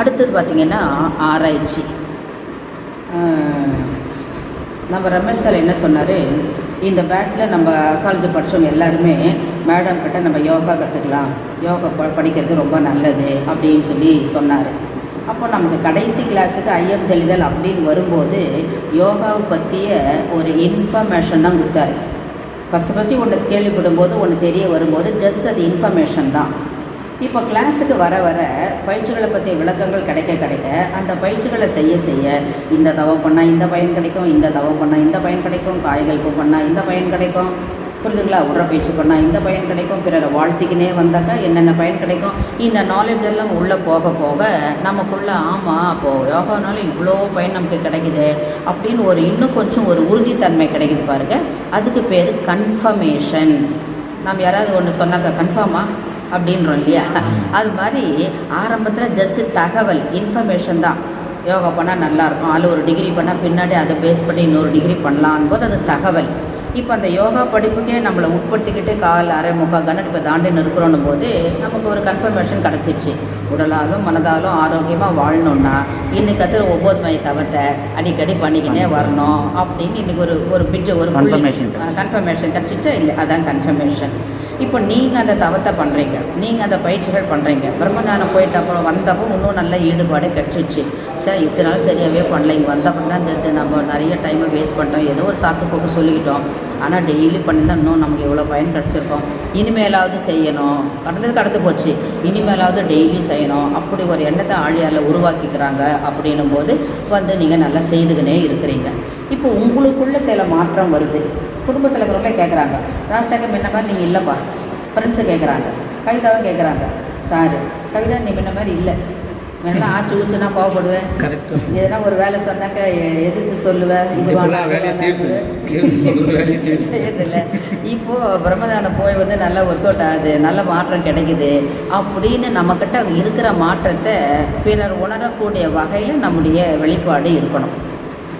அடுத்தது பார்த்திங்கன்னா ஆராய்ச்சி. நம்ம ரமேஷ் சார் என்ன சொன்னார்? இந்த பேட்ச்சில் நம்ம அசாலஜி படித்தவங்க எல்லாருமே மேடம் கிட்ட நம்ம யோகா கற்றுக்கலாம் யோகா ப படிக்கிறது ரொம்ப நல்லது அப்படின்னு சொல்லி சொன்னார். அப்போ நமக்கு கடைசி கிளாஸுக்கு ஐயம் தெளிதல் அப்படின்னு வரும்போது யோகாவை பற்றிய ஒரு இன்ஃபர்மேஷன் தான் கொடுத்தாரு. ஃபஸ்ட்டு ஃபஸ்ட்டு ஒன்று கேள்விப்படும் போது ஒன்று தெரிய வரும்போது ஜஸ்ட் அது இன்ஃபர்மேஷன் தான். இப்போ கிளாஸுக்கு வர வர பயிற்சிகளை பற்றிய விளக்கங்கள் கிடைக்க கிடைக்க அந்த பயிற்சிகளை செய்ய செய்ய இந்த தவம் பண்ணால் இந்த பயன் கிடைக்கும் இந்த தவம் பண்ணால் இந்த பயன் கிடைக்கும் காய்கறிப்பு பண்ணால் இந்த பயன் கிடைக்கும். புரியுதுங்களா உடற்பயிற்சி பண்ணால் இந்த பயன் கிடைக்கும். பிறரை வாழ்த்திக்கினே வந்தாக்கா என்னென்ன பயன் கிடைக்கும்? இந்த நாலேஜ் எல்லாம் உள்ளே போக போக நமக்குள்ளே ஆமாம் அப்போது யோகானால இவ்வளோ பயன் நமக்கு கிடைக்குது அப்படின்னு ஒரு இன்னும் கொஞ்சம் ஒரு உறுதித்தன்மை கிடைக்குது பாருங்க. அதுக்கு பேர் கன்ஃபர்மேஷன் நம்ம யாராவது ஒன்று சொன்னாக்கா கன்ஃபார்மாக அப்படின்றோம் இல்லையா? அது மாதிரி ஆரம்பத்தில் ஜஸ்ட்டு தகவல் இன்ஃபர்மேஷன் தான். யோகா பண்ணால் நல்லாயிருக்கும். அதில் ஒரு டிகிரி பண்ணால் பின்னாடி அதை பேஸ் பண்ணி இன்னொரு டிகிரி பண்ணலான் போது அது தகவல். இப்போ அந்த யோகா படிப்புக்கே நம்மளை உட்படுத்திக்கிட்டு கால் அரை முக்கால் கண்ணு இப்போ தாண்டி நிற்கிறோன்னும் போது நமக்கு ஒரு கன்ஃபர்மேஷன் கிடச்சிச்சு உடலாலும் மனதாலும் ஆரோக்கியமாக வாழணும்னா இன்னைக்கு கற்றுற ஒவ்வொரு மை தவத்தை அடிக்கடி பண்ணிக்கினே வரணும் அப்படின்னு இன்னைக்கு ஒரு ஒரு பிட்ஜு ஒரு Confirmation கன்ஃபர்மேஷன் கிடச்சிச்சா இல்லை அதான் கன்ஃபர்மேஷன் இப்போ நீங்கள் அந்த தவத்தை பண்ணுறீங்க நீங்கள் அந்த பயிற்சிகள் பண்ணுறீங்க பிரம்மஞானம் போயிட்டு அப்புறம் வந்தப்போ இன்னும் நல்ல ஈடுபாடு கிடச்சிச்சு. சார் இத்தனை நாள் சரியாகவே பண்ணல. இங்கே வந்தப்போ தான் இந்த இது நம்ம நிறைய டைமை வேஸ்ட் பண்ணிட்டோம். ஏதோ ஒரு சாக்கு போக்கு சொல்லிக்கிட்டோம். ஆனால் டெய்லி பண்ணியிருந்தால் இன்னும் நமக்கு எவ்வளோ பயன் கிடச்சிருக்கோம். இனிமேலாவது செய்யணும். கடந்தது கடந்து போச்சு. இனிமேலாவது டெய்லி செய்யணும். அப்படி ஒரு எண்ணத்தை ஆழியால் உருவாக்கிக்கிறாங்க அப்படின்னும் போது வந்து நீங்கள் நல்லா செய்துக்கினே இருக்கிறீங்க. இப்போ உங்களுக்குள்ளே சில மாற்றம் வருது. குடும்பத்தில் இருக்கிறவங்களே கேட்குறாங்க ராஜசேகர் என்ன மாதிரி நீங்கள் இல்லைப்பா. ஃப்ரெண்ட்ஸு கேட்குறாங்க கவிதாவும் கேட்குறாங்க சார் கவிதா நீ முன்ன மாதிரி இல்லை. முன்னெல்லாம் ஆச்சு ஊச்சுனா கோவப்படுவேன். எதனா ஒரு வேலை சொன்னாக்க எதிர்த்து சொல்லுவேன் செய்யறதில்ல. இப்போ பிரம்மதானம் போய் வந்து நல்லா ஒர்க் அவுட் ஆகுது நல்ல மாற்றம் கிடைக்குது. அப்படின்னு நம்மக்கிட்ட இருக்கிற மாற்றத்தை பிறர் உணரக்கூடிய வகையில் நம்முடைய வெளிப்பாடு இருக்கணும்.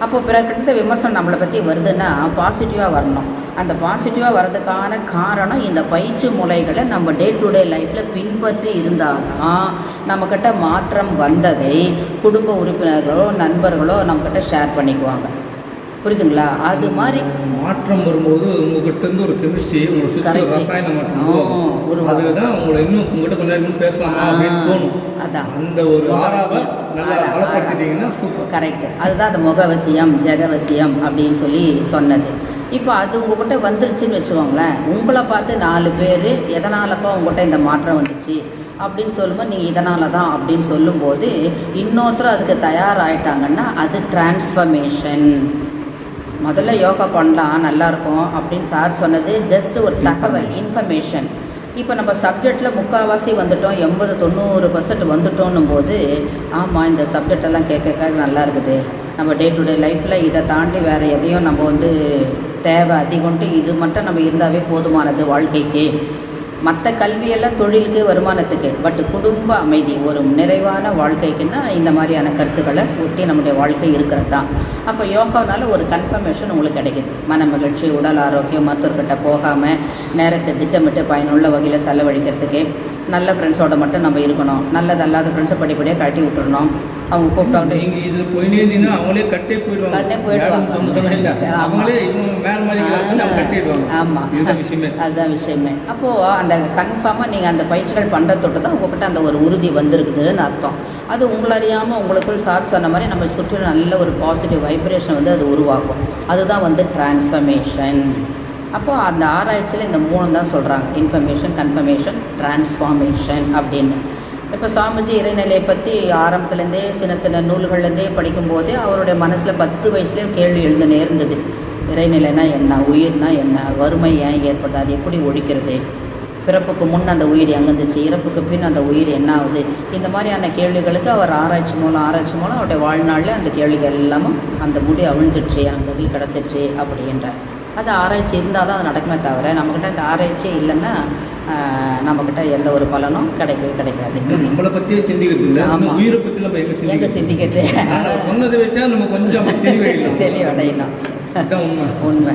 அப்போ பிறர்கிட்ட விமர்சனம் நம்மளை பற்றி வருதுன்னா பாசிட்டிவாக வரணும். அந்த பாசிட்டிவாக வர்றதுக்கான காரணம் இந்த பயிற்சி முறைகளை நம்ம டே டு டே லைஃப்பில் பின்பற்றி இருந்தால் தான் நம்மக்கிட்ட மாற்றம் வந்ததை குடும்ப உறுப்பினர்களோ நண்பர்களோ நம்மக்கிட்ட ஷேர் பண்ணிக்குவாங்க. புரியுதுங்களா? அது மாதிரி மாற்றம் வரும்போது உங்ககிட்ட இருந்து ஒரு கெமிஸ்ட்ரி உங்களை சுற்றி. ஒரு ரசாயன மாற்றம் உருவாகும். அதுதான் உங்களை இன்னும் உங்ககிட்ட கொஞ்சம் இன்னும் பேசலாமா அப்படின்னு தோணும். அதான். அந்த ஒரு ஆறாவை. நல்லா சூப்பர் கரெக்ட் அதுதான் அந்த முகவசியம் ஜெகவசியம் அப்படின்னு சொல்லி சொன்னது. இப்போ அது உங்ககிட்ட வந்துருச்சுன்னு வச்சுக்கோங்களேன். உங்களை பார்த்து நாலு பேர் எதனாலப்பா உங்ககிட்ட இந்த மாற்றம் வந்துச்சு? அப்படின்னு சொல்லும்போது நீங்கள் இதனால தான் அப்படின்னு சொல்லும்போது இன்னொருத்தர் அதுக்கு தயாராகிட்டாங்கன்னா அது டிரான்ஸ்ஃபர்மேஷன் முதல்ல யோகா பண்ணலாம் நல்லாயிருக்கும் அப்படின்னு சார் சொன்னது ஜஸ்ட் ஒரு தகவல் இன்ஃபர்மேஷன் இப்போ நம்ம சப்ஜெக்டில் முக்கால்வாசி வந்துட்டோம் எண்பது தொண்ணூறு பர்சன்ட் வந்துட்டோன்னும் போது ஆமாம் இந்த சப்ஜெக்டெல்லாம் கேட்க கேட்க நல்லா இருக்குது. நம்ம டே டு டே லைஃப்பில் இதை தாண்டி வேறு எதையும் நம்ம வந்து தேவை அதிகம்ட்டு இது மட்டும் நம்ம இருந்தாவே போதுமானது வாழ்க்கைக்கு. மற்ற கல்வியெல்லாம் தொழிலுக்கு வருமானத்துக்கு பட் குடும்ப அமைதி ஒரு நிறைவான வாழ்க்கைக்குன்னா இந்த மாதிரியான கருத்துக்களை ஒட்டி நம்முடைய வாழ்க்கை இருக்கிறது? தான் அப்போ யோகானால ஒரு கன்ஃபர்மேஷன் உங்களுக்கு கிடைக்குது. மன மகிழ்ச்சி உடல் ஆரோக்கியம் மருத்துவர்கிட்ட போகாமல் நேரத்தை திட்டமிட்டு பயனுள்ள வகையில் செலவழிக்கிறதுக்கு நல்ல ஃப்ரெண்ட்ஸோட மட்டும் நம்ம இருக்கணும். நல்லதல்லாத ஃப்ரெண்ட்ஸை படிப்படியாக கட்டி விட்டுறணும். அவங்க கூப்பிட்டாங்க. நீங்க இதுல போயினே இருந்தீங்கன்னா அவங்களே கட்டே போயிடுவாங்க. கட்டே போயிடுவாங்க. சொன்னதெல்லாம் இல்ல. அவங்களே வேற மாதிரி கட்டிடுவாங்க ஆமாம் இதுதான் விஷயமே. அதுதான் விஷயமே. அப்போது அந்த கன்ஃபார்மாக நீங்கள் அந்த பயிற்சிகள் பண்ணுற தொட்டு தான் உங்கள்கிட்ட அந்த ஒரு உறுதி வந்திருக்குதுன்னு அர்த்தம். அது உங்களை அறியாமல் உங்களுக்குள் சார் சொன்ன மாதிரி நம்ம சுற்றி நல்ல ஒரு பாசிட்டிவ் வைப்ரேஷன் வந்து அது உருவாக்கும். அதுதான் வந்து டிரான்ஸ்ஃபர்மேஷன் அப்போ அந்த ஆராய்ச்சியில் இந்த மூணு தான் சொல்கிறாங்க இன்ஃபர்மேஷன் கன்ஃபர்மேஷன் டிரான்ஸ்ஃபார்மேஷன் அப்படின்னு. இப்போ சாமிஜி இறைநிலையை பற்றி ஆரம்பத்துலேருந்தே சின்ன சின்ன நூல்கள்லேருந்தே படிக்கும்போதே அவருடைய மனசில் பத்து வயசுலேயே கேள்வி எழுந்து நேர்ந்தது இறைநிலைனா என்ன? உயிர்னா என்ன? வறுமை ஏன் ஏற்படுது? அது எப்படி ஒழிக்கிறது? பிறப்புக்கு முன் அந்த உயிர் எங்கே இருந்துச்சு? இறப்புக்கு பின் அந்த உயிர் என்ன ஆகுது? இந்த மாதிரியான கேள்விகளுக்கு அவர் ஆராய்ச்சி மூலம் ஆராய்ச்சி மூலம் அவருடைய வாழ்நாளில் அந்த கேள்விகள் எல்லாமும் அந்த முடி அவிழ்ந்துடுச்சு எனக்கு பதில் கிடச்சிருச்சு அப்படின்றார். அது ஆராய்ச்சி இருந்தால் தான் அது நடக்குமே தவிர நம்மக்கிட்ட அந்த ஆராய்ச்சி இல்லைன்னா நம்மக்கிட்ட எந்த ஒரு பலனும் கிடைக்கவே கிடைக்காது. நம்மளை பத்தியே சிந்திக்கிறது இல்ல. இன்னும் உயிரை பத்தி நம்ம எங்க எங்கே சிந்திக்கிறது? சொன்னதை வச்சா நம்ம கொஞ்சம் தெளிவடையணும் உண்மை.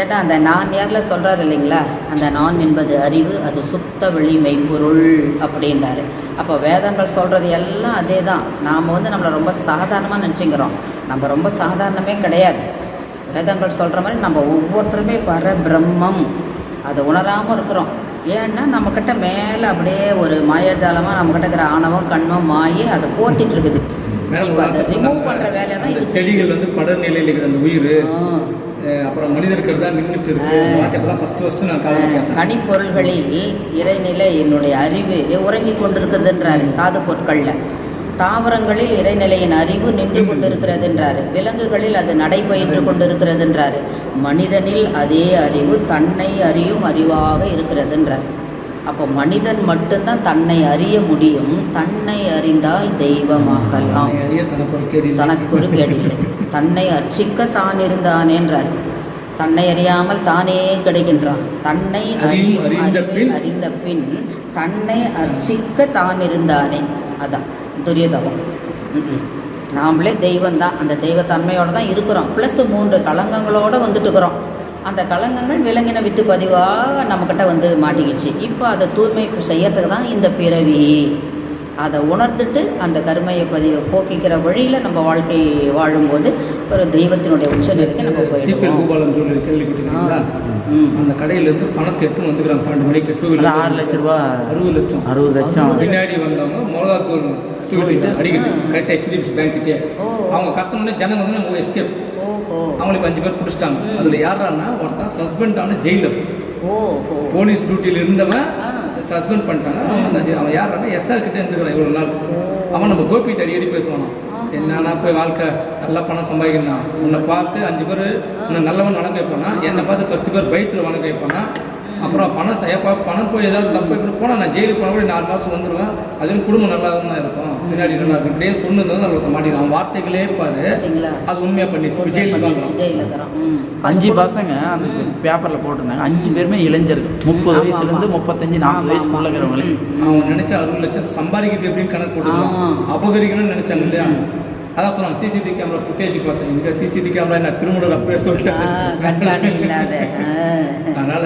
ஏன்னா அந்த நான் நேரில் சொல்கிறார் இல்லைங்களா? அந்த நான் என்பது அறிவு அது சுத்த வெளி மெய்ப்பொருள் அப்படின்றாரு. அப்போ வேதங்கள் சொல்கிறது எல்லாம் அதே தான் நாம் வந்து நம்மளை ரொம்ப சாதாரணமாக நினச்சிக்கிறோம். நம்ம ரொம்ப சாதாரணமே கிடையாது. வேதங்கள் சொல்கிற மாதிரி நம்ம ஒவ்வொருத்தருமே பர பிரம்மம். அதை உணராமல் இருக்கிறோம். ஏன்னா நம்மக்கிட்ட மேலே அப்படியே ஒரு மாயாஜாலமாக நம்மக்கிட்ட இருக்கிற ஆணவம் கண்மம் மாயி அதை போத்திட்டு இருக்குது ரிமூவ். பண்ணுற வேலை தான் இது செடிகள் வந்து படர் நிலையில் இருக்கிற அந்த உயிர் அப்புறம் மனிதர்கள் தான் நின்றுட்டு இருக்கு. கனிப்பொருள்களில் இறைநிலை என்னுடைய அறிவு உறங்கிக் கொண்டிருக்கிறதுன்றாரு. தாது பொருட்களில். தாவரங்களில் இறைநிலையின் அறிவு நின்று கொண்டிருக்கிறதுன்றாரு. விலங்குகளில் அது நடைபயின்று கொண்டிருக்கிறதுன்றாரு. மனிதனில் அதே அறிவு தன்னை அறியும் அறிவாக இருக்கிறதுன்றார். அப்போ மனிதன் மட்டும்தான் தன்னை அறிய முடியும். தன்னை அறிந்தால் தெய்வமாகலாம். தனக்கு ஒரு கேடில்லை தன்னை அர்ச்சிக்க தான் இருந்தானேன்றார். தன்னை அறியாமல் தானே கிடைக்கின்றான். தன்னை அறிந்த பின் தன்னை அர்ச்சிக்க தான் இருந்தானே. அதான். துரியதவம். நாமளே தெய்வம் தான் அந்த தெய்வத்தன்மையோடு தான் இருக்கிறோம். ப்ளஸ் மூன்று களங்கங்களோடு வந்துட்டு இருக்கிறோம். அந்த களங்கங்கள் விலங்கின வித்து பதிவாக நம்மக்கிட்ட வந்து மாட்டிக்கிச்சு. இப்போ அதை தூய்மை செய்யறதுக்கு தான் இந்த பிறவி. அதை உணர்ந்துட்டு அந்த கருமையை பதிவை போக்கிக்கிற வழியில் நம்ம வாழ்க்கை வாழும்போது ஒரு தெய்வத்தினுடைய உச்சநிலைக்கு நம்ம சிபிஎல் போயிடுவோம். கோபாலன் சொல்லி கேள்விப்பட்டீங்களா. அந்த கடையில இருந்து பணத்தை எடுத்து வந்துக்கிறாங்க பன்னெண்டு மணிக்கு. டூ அது வீலர் ஆறு லட்ச ரூபா. அறுபது லட்சம். அறுபது லட்சம். பின்னாடி வந்தவங்க மிளகாத்தூள் தூக்கிட்டு அடிக்கிட்டு. கரெக்டாக ஹெச்டிஎஃப்சி பேங்க் கிட்டே. அவங்க கத்தனோடனே ஜனங்க வந்து நம்ம எஸ்கேப் அவங்களுக்கு அஞ்சு பேர் பிடிச்சிட்டாங்க. அதில் யாரான்னா ஒருத்தன் சஸ்பெண்ட் ஆன ஜெயிலர் போலீஸ் டியூட்டியில் இருந்தவன். சஸ்பெண்ட் பண்ணிட்டாங்க அவன் அவன் யாருன்னா எஸ்ஆர் கிட்ட இருந்துக்கிறான் இவ்வளோ நாள். அவன் நம்ம கோபிட்டு அடிக்கடி பேசுவானா என்னன்னா போய் வாழ்க்கை நல்லா பணம் சம்பாதிக்கணும் உன்னை பார்த்து அஞ்சு பேர் நல்லவன் வணங்க வைப்பானா? என்னை பார்த்து பத்து பேர் பயத்தில் வணங்க வைப்பானா? அப்புறம் பணம் செய்யப்பா பணம் போய் ஏதாவது தப்பு இப்படி போனால் நான் ஜெயிலுக்கு போனால் கூட நாலு மாதம் வந்துடுவேன் அதுவும் குடும்பம் நல்லா தான் இருக்கும். பின்னாடி நல்லா இருக்கும். இப்படியே சொன்னது அவருக்கு மாட்டிடும் அவன் வார்த்தைகளே பாரு. அது உண்மையாக பண்ணிச்சு ஜெயிலுக்கு அஞ்சு பசங்க அந்த பேப்பரில் போட்டிருந்தாங்க. அஞ்சு பேருமே இளைஞர்கள். முப்பது வயசுலேருந்து. முப்பத்தஞ்சு நாற்பது வயசுக்குள்ள. இருக்கிறவங்களே அவன் நினைச்ச அறுபது லட்சம் சம்பாதிக்கிறது எப்படின்னு கணக்கு போட்டுருக்கான் ஆ. அபகரிக்கணும்னு நினைச்சாங்க இல்லையா? அதான் சொன்னாங்க சிசிடிவி கேமரா ஃபுட்டேஜ் பார்த்தேன். இந்த சிசிடிவி கேமரா என்ன திருமணம் அப்பவே ஆ, சொல்லிட்டேன். இல்லாத. அதனால.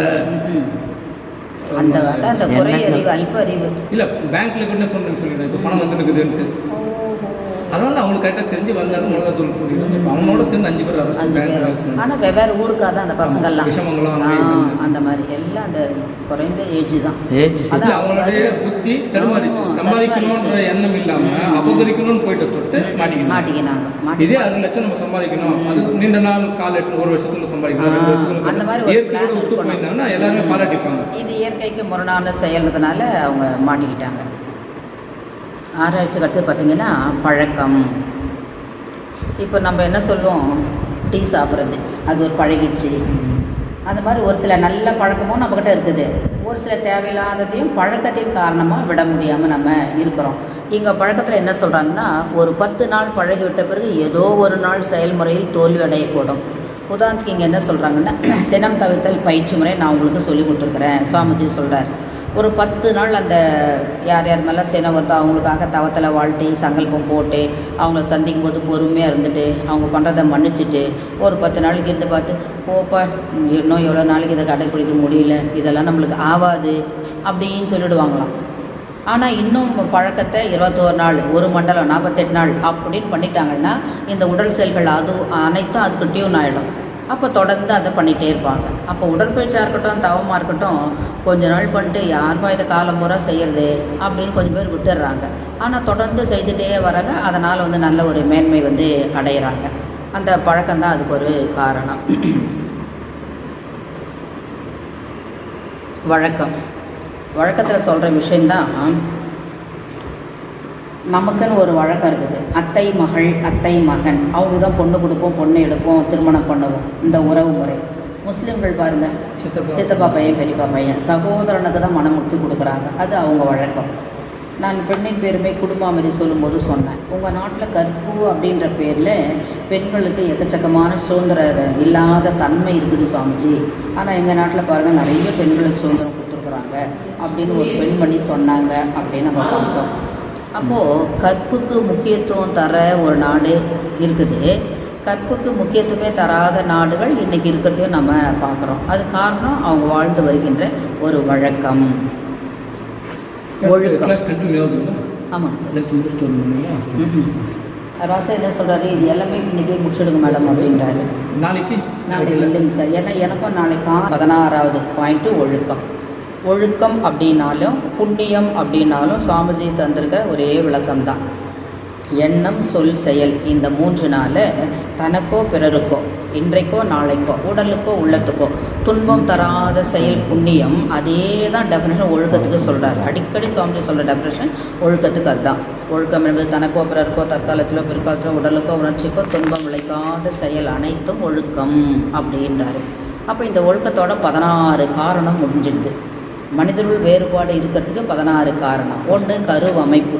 அந்த அந்த குறை அறிவு அல்ப அறிவு இல்ல பேங்க்ல கூட பண்ணி சொல்லிடுறேன் இப்போ பணம் வந்துருக்குதுன்ட்டு. அதனால அவங்களுக்கு கரெக்டாக தெரிஞ்சு வந்தாரு மிளகாத்தூள் கூட்டிடுறாங்க இப்போ அவனோட சேர்ந்து அஞ்சு பேர் அரெஸ்ட் பேங்க் ஆனால் வெவ்வேறு ஊருக்காக தான் அந்த பசங்கள்லாம். விஷமங்கலம். அந்த மாதிரி. எல்லாம் அந்த குறைந்த ஏஜ் தான். ஏஜ் அதான் அவங்களுடைய புத்தி தடுமாறிச்சு. சம்பாதிக்கணும்ன்ற. எண்ணம் இல்லாம அபகரிக்கணும்னு போயிட்டு தொட்டு மாட்டிக்கணும் மாட்டிக்கினாங்க. இதே அறுபது லட்சம் நம்ம சம்பாதிக்கணும். அது நீண்ட நாள் கால் எட்டு ஒரு வருஷத்துல சம்பாதிக்கணும். அந்த மாதிரி இயற்கையோட ஒத்து. போயிருந்தாங்கன்னா எல்லாருமே பாராட்டிப்பாங்க. இது இயற்கைக்கு முரணான செயல்றதுனால அவங்க மாட்டிக்கிட்டாங்க. ஆராய்ச்சி அடுத்து பார்த்திங்கன்னா பழக்கம். இப்போ நம்ம என்ன சொல்லுவோம்? டீ சாப்பிட்றது. அது ஒரு பழகிடுச்சு. அந்த மாதிரி ஒரு சில நல்ல பழக்கமும் நம்மக்கிட்ட இருக்குது. ஒரு சில தேவையில்லாததையும் பழக்கத்தின் காரணமாக விட முடியாமல் நம்ம இருக்கிறோம். இங்கே பழக்கத்தில் என்ன சொல்கிறாங்கன்னா ஒரு பத்து நாள் பழகி விட்ட பிறகு ஏதோ ஒரு நாள் செயல்முறையில் தோல்வி அடையக்கூடும். உதாரணத்துக்கு இங்கே என்ன சொல்கிறாங்கன்னா சினம் தவிர்த்தல் பயிற்சி முறை நான் உங்களுக்கு சொல்லி கொடுத்துருக்குறேன். சுவாமிஜி சொல்கிறார் ஒரு பத்து நாள் அந்த யார் யார் மேலே சினம் வருதோ அவங்களுக்காக தவத்தில் வாழ்த்தி சங்கல்பம் போட்டு அவங்கள சந்திக்கும் போது பொறுமையாக இருந்துட்டு அவங்க பண்ணுறதை மன்னிச்சுட்டு ஒரு பத்து நாளைக்கு இருந்து பார்த்து போப்பா இன்னும் எவ்வளோ நாளைக்கு இதை கடைப்பிடிக்க முடியல இதெல்லாம் நம்மளுக்கு ஆகாது அப்படின்னு சொல்லிடுவாங்களாம். ஆனால் இன்னும் பழக்கத்தை இருபத்தோரு நாள் ஒரு மண்டலம் நாற்பத்தெட்டு நாள் அப்படின்னு பண்ணிட்டாங்கன்னா இந்த உடல் செல்கள் அது அனைத்தும் அதுக்கு டியூன் ஆகிடும் அப்போ தொடர்ந்து அதை பண்ணிகிட்டே இருப்பாங்க. அப்போ உடற்பயிற்சியாக இருக்கட்டும் தவமாக இருக்கட்டும் கொஞ்ச நாள் பண்ணிட்டு யாருமா இதை காலம் முறை செய்யறது அப்படின்னு கொஞ்சம் பேர் விட்டுடுறாங்க ஆனால் தொடர்ந்து செய்துட்டே வராங்க. அதனால் வந்து நல்ல ஒரு மேன்மை வந்து அடையிறாங்க. அந்த பழக்கம்தான் அதுக்கு ஒரு காரணம். வழக்கம். வழக்கத்தில் சொல்கிற விஷயந்தான் நமக்குன்னு ஒரு வழக்கம் இருக்குது. அத்தை மகள் அத்தை மகன். அவங்க தான் பொண்ணு கொடுப்போம் பொண்ணு எடுப்போம் திருமணம் பண்ணுவோம். இந்த உறவு முறை. முஸ்லீம்கள் பாருங்கள் சித்தப்பா. பையன் பெரியப்பா பையன். சகோதரனுக்கு தான் மனம் முத்தி கொடுக்குறாங்க. அது அவங்க வழக்கம். நான் பெண்ணின் பெருமை குடும்ப அமைதி சொல்லும்போது சொன்னேன். உங்கள் நாட்டில் கற்பு அப்படின்ற பேரில் பெண்களுக்கு எக்கச்சக்கமான சுதந்திரம் இல்லாத தன்மை இருக்குது சுவாமிஜி. ஆனால் எங்கள் நாட்டில் பாருங்கள் நிறைய பெண்களுக்கு சுதந்திரம் கொடுத்துருக்குறாங்க. அப்படின்னு ஒரு பெண்மணி சொன்னாங்க அப்படின்னு நம்ம பார்த்தோம். அப்போது கற்புக்கு முக்கியத்துவம் தர ஒரு நாடு இருக்குது. கற்புக்கு முக்கியத்துவமே தராத நாடுகள் இன்றைக்கி இருக்கிறதையும் நம்ம பார்க்குறோம். அது காரணம் அவங்க வாழ்ந்து வருகின்ற ஒரு வழக்கம். ஒழுக்கம். ஆமாங்க சார். ராசா என்ன சொல்கிறாரு இது எல்லாமே இன்றைக்கே முடிச்சிடுங்க மேடம் அப்படின்றாரு. நாளைக்கு? நாளைக்கு இல்லைங்க சார். ஏன்னா எனக்கும் நாளைக்கு பதினாறாவது பாயிண்ட்டு ஒழுக்கம். ஒழுக்கம் அப்படின்னாலும் புண்ணியம் அப்படின்னாலும் சுவாமிஜி தந்திருக்கிற ஒரே விளக்கம்தான். எண்ணம் சொல் செயல் இந்த மூன்று நாள் தனக்கோ பிறருக்கோ இன்றைக்கோ நாளைக்கோ உடலுக்கோ உள்ளத்துக்கோ துன்பம் தராத செயல் புண்ணியம் அதே தான் டெஃபினேஷன் ஒழுக்கத்துக்கு சொல்கிறாரு அடிக்கடி சுவாமிஜி சொல்கிற டெஃபினேஷன் ஒழுக்கத்துக்கு அதுதான். ஒழுக்கம் என்பது தனக்கோ பிறருக்கோ தற்காலத்திலோ பிற்காலத்திலோ உடலுக்கோ உணர்ச்சிக்கோ துன்பம் விளைக்காத செயல் அனைத்தும் ஒழுக்கம் அப்படின்றாரு. அப்போ இந்த ஒழுக்கத்தோட பதினாறு காரணம் முடிஞ்சிடுது. மனிதர்கள் வேறுபாடு இருக்கிறதுக்கு பதினாறு காரணம். ஒன்று கருவமைப்பு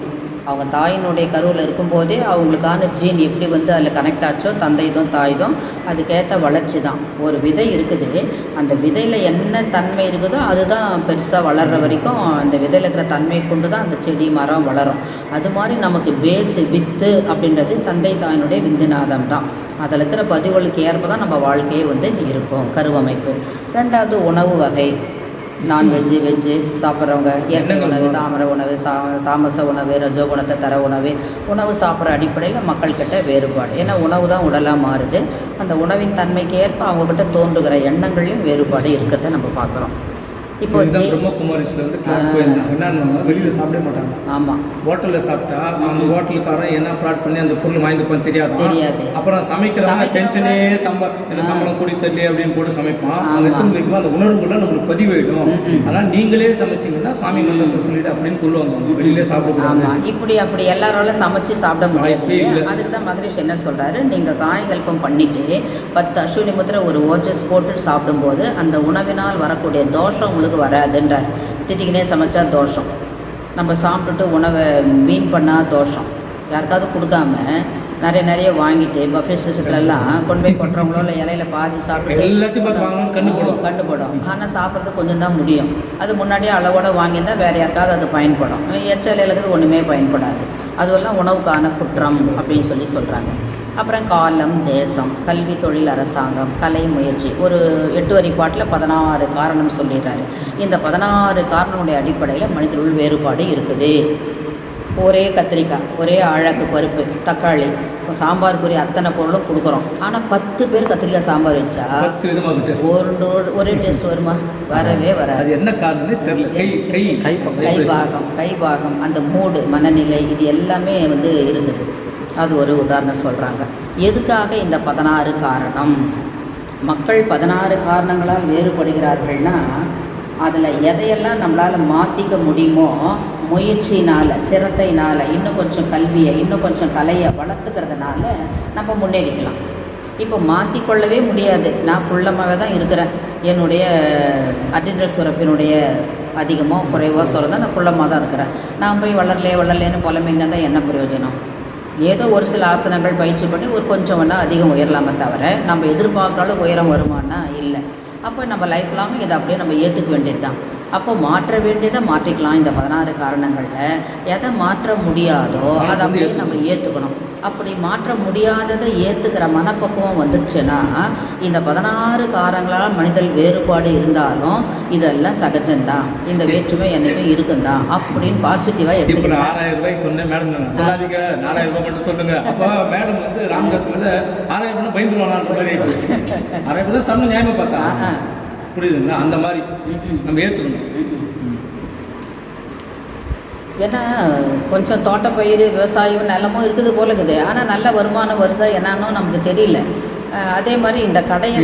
அவங்க தாயினுடைய கருவில் இருக்கும்போதே அவங்களுக்கான ஜீன் எப்படி வந்து அதில் கனெக்ட் ஆச்சோ தந்தைதும் தாய்தும் அதுக்கேற்ற வளர்ச்சி தான் ஒரு விதை இருக்குது. அந்த விதையில் என்ன தன்மை இருக்குதோ அதுதான் பெருசாக வளர்கிற வரைக்கும் அந்த விதையில் இருக்கிற தன்மையை கொண்டு தான் அந்த செடி மரம் வளரும். அது மாதிரி நமக்கு பேஸு வித்து அப்படின்றது தந்தை தாயினுடைய விந்துநாதம் தான் அதில் இருக்கிற பதிவுகளுக்கு ஏற்ப தான் நம்ம வாழ்க்கையே வந்து இருக்கும் கருவமைப்பு. ரெண்டாவது உணவு வகை. நான்வெஜ்ஜு வெஜ்ஜு சாப்பிட்றவங்க இயற்கை உணவு தாமரை உணவு சா தாமச உணவு ரஜோகுணத்தை தர உணவு உணவு சாப்பிட்ற அடிப்படையில் மக்கள்கிட்ட வேறுபாடு. ஏன்னா உணவு தான் உடலாக மாறுது. அந்த உணவின் தன்மைக்கு ஏற்ப அவங்கக்கிட்ட தோன்றுகிற எண்ணங்கள்லையும் வேறுபாடு இருக்கிறத நம்ம பார்க்குறோம். இப்போ பிரம்மகுமாரிஸ்ல வந்து கிளாஸ் போயிருந்தாங்க. என்னன்னு வெளியில சாப்பிடவே மாட்டாங்க. ஆமாம் ஹோட்டல்ல சாப்பிட்டா அந்த ஹோட்டலுக்காரன் என்ன ஃப்ராட் பண்ணி அந்த பொருள் வாங்கிப்பான்னு தெரியாது? தெரியாது. அப்புறம் சமைக்கிறவங்க டென்ஷனே சம்ப என்ன சம்பளம் கூடி தரலையே அப்படின்னு போட்டு சமைப்பான். ஆமா. அவன் எத்தனை அந்த உணர்வுக்குள்ள நம்மளுக்கு பதிவாயிடும். அதனால நீங்களே சமைச்சீங்கன்னா சாமி மந்திரத்தை சொல்லிட்டு அப்படின்னு சொல்லுவாங்க அவங்க. வெளியிலே சாப்பிடக்கூடாது இப்படி அப்படி எல்லாரால சமைச்சு சாப்பிட முடியாது. அதுக்கு தான் மகரிஷ் என்ன சொல்கிறாரு நீங்கள் காயகல்பம் பண்ணிட்டு பத்து அஸ்வினி முத்திரை ஒரு ஓஜஸ் போட்டு சாப்பிடும்போது அந்த உணவினால் வரக்கூடிய தோஷம் உங்களுக்கு வராதுன்றார். திட்டிக்கினே சமைச்சா தோஷம். நம்ம சாப்பிட்டுட்டு உணவை வீண் பண்ணால் தோஷம். யாருக்காவது கொடுக்காம நிறைய நிறைய வாங்கிட்டு பஃபே சிஸ்டத்துலலாம் கொண்டு போய் கொட்டுறவங்களோ இல்லை இலையில பாதி சாப்பிட்டு எல்லாத்தையும் போடும். கண்டுபடும் ஆனால் சாப்பிட்றது கொஞ்சம் தான் முடியும். அது முன்னாடியே அளவோட வாங்கியிருந்தா வேறு யாருக்காவது அது பயன்படும். எச்சல் இருக்குது ஒன்றுமே பயன்படாது. அதுவெல்லாம் உணவுக்கான குற்றம் அப்படின்னு சொல்லி சொல்கிறாங்க அப்புறம் காலம் தேசம் கல்வி தொழில் அரசாங்கம் கலை முயற்சி. ஒரு எட்டு வரி பாட்டில் பதினாறு காரணம் சொல்லிடுறாரு. இந்த பதினாறு காரணமுடைய அடிப்படையில் மனிதர்கள் வேறுபாடு இருக்குது. ஒரே கத்திரிக்காய் ஒரே அழகு பருப்பு தக்காளி இப்போ சாம்பாருக்குரிய அத்தனை பொருளும் கொடுக்குறோம். ஆனால் பத்து பேர் கத்திரிக்காய் சாம்பார் வச்சா ஒரு ஒரே டேஸ்ட் வருமா? வரவே வராது. அது என்ன தெரியல. கை கை. கை கை பாகம் கை பாகம் அந்த மூடு மனநிலை இது எல்லாமே வந்து இருக்குது. அது ஒரு உதாரணம் சொல்கிறாங்க எதுக்காக இந்த பதினாறு காரணம்? மக்கள் பதினாறு காரணங்களால் வேறுபடுகிறார்கள்னா அதில் எதையெல்லாம் நம்மளால் மாற்றிக்க முடியுமோ முயற்சினால் சிரத்தைனால் இன்னும் கொஞ்சம் கல்வியை இன்னும் கொஞ்சம் கலையை வளர்த்துக்கிறதுனால நம்ம முன்னேறிக்கலாம். இப்போ மாற்றிக்கொள்ளவே முடியாது. நான் குள்ளமாகவே தான் இருக்கிறேன். என்னுடைய அட்டெண்டல் சுரப்பினுடைய அதிகமோ குறைவோ சொல்கிறதா நான் குள்ளமாக தான் இருக்கிறேன். நான் போய் வளரலே வளரலேன்னு புலம்பிங்கன்னா தான் என்ன பிரயோஜனம்? ஏதோ ஒரு சில ஆசனங்கள் பயிற்சி பண்ணி ஒரு கொஞ்சம் வேணால் அதிகம் உயரலாமே தவிர நம்ம எதிர்பார்க்குறாலும் உயரம் வருமானா இல்லை. அப்போ நம்ம லைஃப் லாங் இதை அப்படியே நம்ம ஏற்றுக்க வேண்டியது தான் அப்போ மாற்ற வேண்டியதை மாற்றிக்கலாம் இந்த பதினாறு காரணங்களில். எதை மாற்ற முடியாதோ அதை அப்படியே நம்ம ஏற்றுக்கணும் அப்படி மாற்ற முடியாததை ஏற்றுக்கிற மனப்பக்குவம் வந்துடுச்சுன்னா இந்த பதினாறு காரணங்களால் மனிதல் வேறுபாடு இருந்தாலும் இதெல்லாம் சகஜம்தான். இந்த வேற்றுமை என்னைக்கும் இருக்குந்தான் அப்படின்னு பாசிட்டிவாக எடுத்துக்கலாம் ஆறாயிரம் ரூபாய்க்கு சொன்னேன் மேடம் சொல்லாதீங்க. நாலாயிரம் ரூபாய் மட்டும் சொல்லுங்க. அப்போ மேடம் வந்து ராமதாஸ் மேல ஆறாயிரம் ரூபாய் பயந்துருவானான்ற மாதிரி. ஆறாயிரம் ரூபாய் தரணும் நியாயமா பார்த்தா. புரியுதுங்களா? அந்த மாதிரி ம்ம். நம்ம ஏற்றுக்கணும் ஏன்னா கொஞ்சம் தோட்டப்பயிர் விவசாயம் நிலமும் இருக்குது போல இருக்குது. ஆனால் நல்ல வருமானம் வருதா என்னன்னு நமக்கு தெரியல. அதே மாதிரி இந்த கடையை